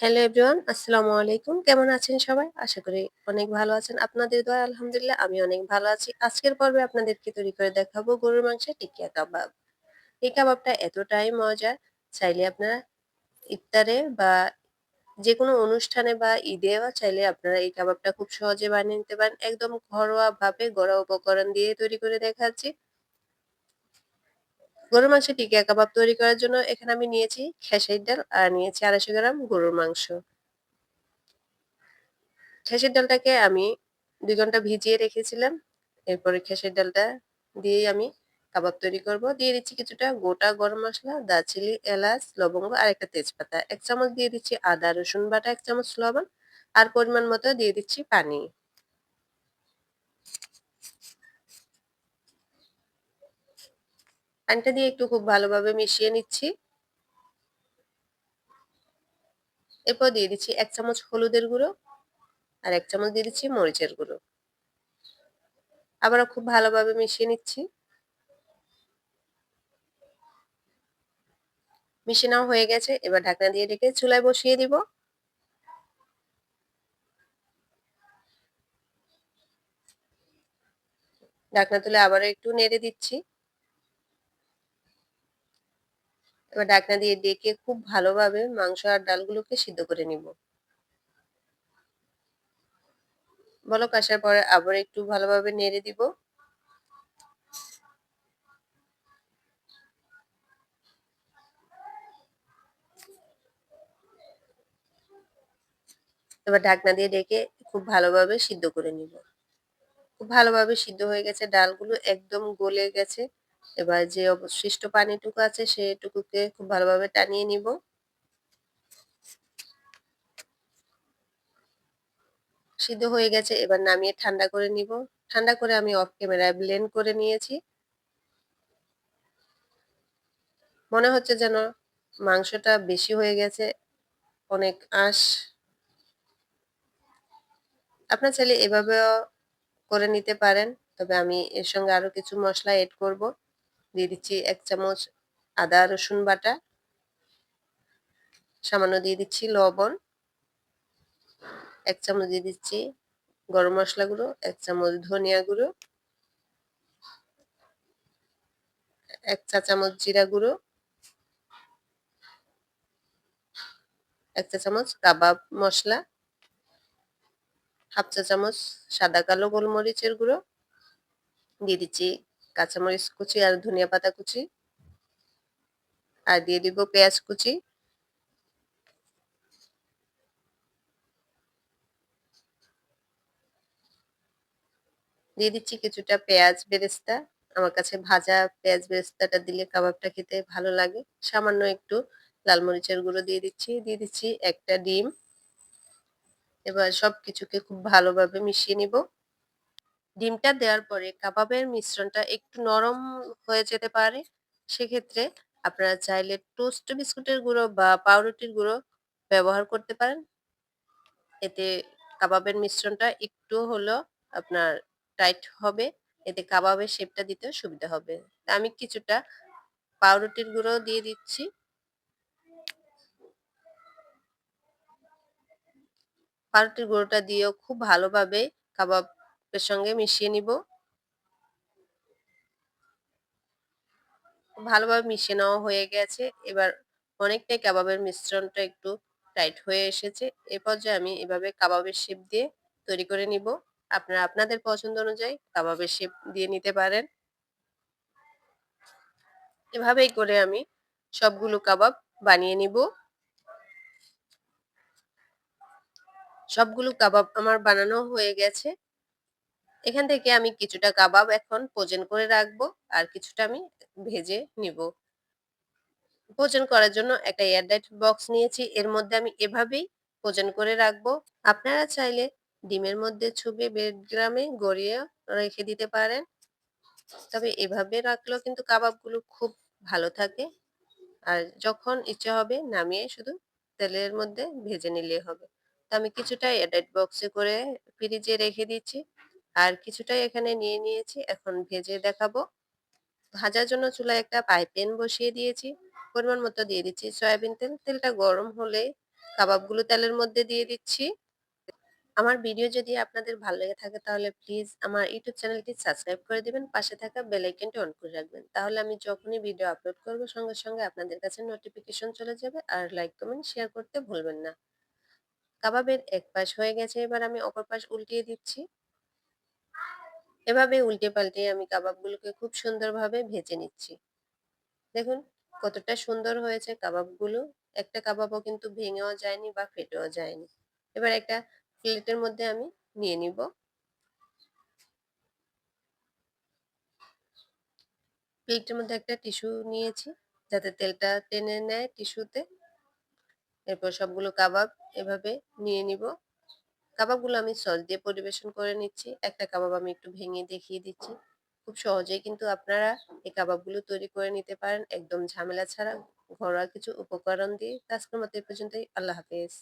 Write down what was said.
Hello everyone, আসসালামু আলাইকুম। কেমন আছেন সবাই? আশা করি অনেক ভালো আছেন। আপনাদের দোয়া আলহামদুলিল্লাহ আমি অনেক ভালো আছি। আজকের পর্বে আপনাদেরকে তৈরি করে দেখাবো গরুর মাংসের টিকিয়া কাবাব। এই কাবাবটা এতটাই মজার, চাইলে আপনারা ইফতারে বা যে কোনো অনুষ্ঠানে বা ঈদেও চাইলে আপনারা এই কাবাবটা খুব সহজে বানিয়ে নিতে পারেন। একদম ঘরোয়া ভাবে গড়া উপকরণ দিয়ে তৈরি করে দেখাচ্ছি। গরুর মাংসের টিকিয়া কাবাব তৈরি করার জন্য এখানে আমি নিয়েছি খেসারির ডাল আর নিয়েছি আড়াইশো গ্রাম গরুর মাংস। খেসারির ডালটাকে আমি দুই ঘণ্টা ভিজিয়ে রেখেছিলাম। এরপরে খেসারির ডালটা দিয়েই আমি কাবাব তৈরি করব। দিয়ে দিচ্ছি কিছুটা গোটা গরম মশলা, দারচিনি, এলাচ, লবঙ্গ আর একটা তেজপাতা। এক চামচ দিয়ে দিচ্ছি আদা, রসুন বাটা, এক চামচ লবণ আর পরিমাণ মতো দিয়ে দিচ্ছি পানি। পানিটা দিয়ে একটু খুব ভালোভাবে মিশিয়ে নিচ্ছি। এরপর দিয়ে দিচ্ছি এক চামচ হলুদের গুঁড়ো আর এক চামচ দিয়ে দিচ্ছি মরিচের গুঁড়ো। আবারও খুব ভালোভাবে মিশিয়ে নিচ্ছি। মিশে নেওয়া হয়ে গেছে, এবার ঢাকনা দিয়ে রেখে চুলায় বসিয়ে দিব। ঢাকনা তুলে আবারও একটু নেড়ে দিচ্ছি। এবার ঢাকনা দিয়ে ডেকে খুব ভালোভাবে মাংস আর ডালগুলোকে সিদ্ধ করে নিব। বলক আসার পরে আবার একটু ভালোভাবে নেড়ে দিব। এবার ঢাকনা দিয়ে ডেকে খুব ভালোভাবে সিদ্ধ করে নিব। খুব ভালোভাবে সিদ্ধ হয়ে গেছে, ডালগুলো একদম গলে গেছে। এবার যে অবশিষ্ট পানিটুকু আছে সেটুকুকে খুব ভালোভাবে টানিয়ে নিব। সিদ্ধ হয়ে গেছে, এবার নামিয়ে ঠান্ডা করে নিব। ঠান্ডা করে আমি অফ ক্যামেরায় ব্লেন্ড করে নিয়েছি। মনে হচ্ছে যেন মাংসটা বেশি হয়ে গেছে, অনেক আঁশ। আপনার চাইলে এভাবেও করে নিতে পারেন, তবে আমি এর সঙ্গে আরও কিছু মশলা এড করব। দিয়ে দিচ্ছি এক চামচ আদা, রসুন বাটা। সামান্য দিয়ে দিচ্ছি লবণ। এক চামচ দিয়ে দিচ্ছি গরম মশলা গুঁড়ো, এক চামচ ধনিয়া গুঁড়ো। এক চা চামচ জিরা গুঁড়ো। এক চা চামচ কাবাব মশলা। হাফ চা চামচ সাদা কালো গোলমরিচের গুঁড়ো। দিয়ে দিচ্ছি কাঁচামরিচ কুচি আর ধনিয়া পাতা কুচি। আর দিয়ে দিব পেঁয়াজ কুচি। দিয়ে দিচ্ছি কিছুটা পেঁয়াজ বেরেস্তা। আমার কাছে ভাজা পেঁয়াজ বেরেস্তাটা দিলে কাবাবটা খেতে ভালো লাগে। সামান্য একটু লাল মরিচের গুঁড়ো দিয়ে দিচ্ছি। দিয়ে দিচ্ছি একটা ডিম। এবার সব কিছুকে খুব ভালোভাবে মিশিয়ে নিব। ডিমটা দেওয়ার পরে কাবাবের মিশ্রণটা একটু নরম হয়ে যেতে পারে। সেক্ষেত্রে আপনারা চাইলে টোস্ট বিস্কুটের গুঁড়ো বা পাউরুটির গুঁড়ো ব্যবহার করতে পারেন। এতে কাবাবের মিশ্রণটা একটু হলো আপনার টাইট হবে। এতে কাবাবের শেপটা দিতে সুবিধা হবে। আমি কিছুটা পাউরুটির গুঁড়ো দিয়ে দিচ্ছি। পাউরুটির গুঁড়োটা দিয়েও খুব ভালোভাবে কাবাবের সঙ্গে মিশিয়ে নিব। ভালোভাবে মিশিয়ে নেওয়া হয়ে গেছে। এবার অনেকটাই কাবাবের মিশ্রণটা একটু টাইট হয়ে এসেছে। এ পর্যায়ে আমি এভাবে কাবাবের শেপ দিয়ে তৈরি করে নিব। আপনারা আপনাদের পছন্দ অনুযায়ী কাবাবের শেপ দিয়ে নিতে পারেন। এভাবেই করে আমি সবগুলো কাবাব বানিয়ে নিব। সবগুলো কাবাব আমার বানানো হয়ে গেছে। এখান থেকে আমি কিছুটা কাবাব এখন ভোজন করে রাখব আর কিছুটা আমি ভেজে নিব। ভোজন করার জন্য একটা এয়ারটাইট বক্স নিয়েছি। এর মধ্যে আমি এভাবেই ভোজন করে রাখব। আপনারা চাইলে ডিমের মধ্যে ছুবে বেড গ্রামে গড়িয়ে রেখে দিতে পারেন। তবে এভাবে রাখলেও কিন্তু কাবাবগুলো খুব ভালো থাকে। আর যখন ইচ্ছে হবে নামিয়ে শুধু তেলের মধ্যে ভেজে নিলে হবে। তো আমি কিছুটা এয়ারটাইট বক্সে করে ফ্রিজে রেখে দিচ্ছি। আর কিছুটাই এখানে নিয়ে নিয়েছি এখন ভেজে দেখাবো ভাজার জন্য চুলায় একটা পাই প্যান বসিয়ে দিয়েছি পরিমাণ মতো দিয়ে দিচ্ছি সয়াবিন তেল তেলটা গরম হলে কাবাবগুলো তেলের মধ্যে দিয়ে দিচ্ছি। আমার ভিডিও যদি আপনাদের ভালো লেগে থাকে তাহলে প্লিজ আমার ইউটিউব চ্যানেলটি সাবস্ক্রাইব করে দিবেন। পাশে থাকা বেল আইকনটি অন করে রাখবেন। তাহলে আমি যখনই ভিডিও আপলোড করব সঙ্গে, সঙ্গে আপনাদের কাছে নোটিফিকেশন চলে যাবে। আর লাইক, কমেন্ট, শেয়ার করতে ভুলবেন না। কাবাবের এক পাশ হয়ে গেছে এবার আমি অপর পাশ উল্টিয়ে দিচ্ছি। এভাবে উল্টে পাল্টে আমি কাবাবগুলোকে খুব সুন্দরভাবে ভেজে নিচ্ছি। দেখুন, কতটা সুন্দর হয়েছে কাবাবগুলো। একটা কাবাবও কিন্তু ভেঙেও যায়নি বা ফেটেও যায়নি। এবার একটা প্লেটের মধ্যে আমি নিয়ে নিব। প্লেটের মধ্যে একটা টিস্যু নিয়েছি, যাতে তেলটা টেনে নেয় টিস্যুতে। এরপর সবগুলো কাবাব এভাবে নিয়ে নিব। কাবাবগুলো আমি সস দিয়ে পরিবেশন করে নিচ্ছি। একটা কাবাব আমি একটু ভেঙে দেখিয়ে দিচ্ছি। খুব সহজেই কিন্তু আপনারা এই কাবাবগুলো তৈরি করে নিতে পারেন একদম ঝামেলা ছাড়া ঘরোয়া কিছু উপকরণ দিয়ে। আজকের মতো এই পর্যন্তই। আল্লাহ হাফেজ।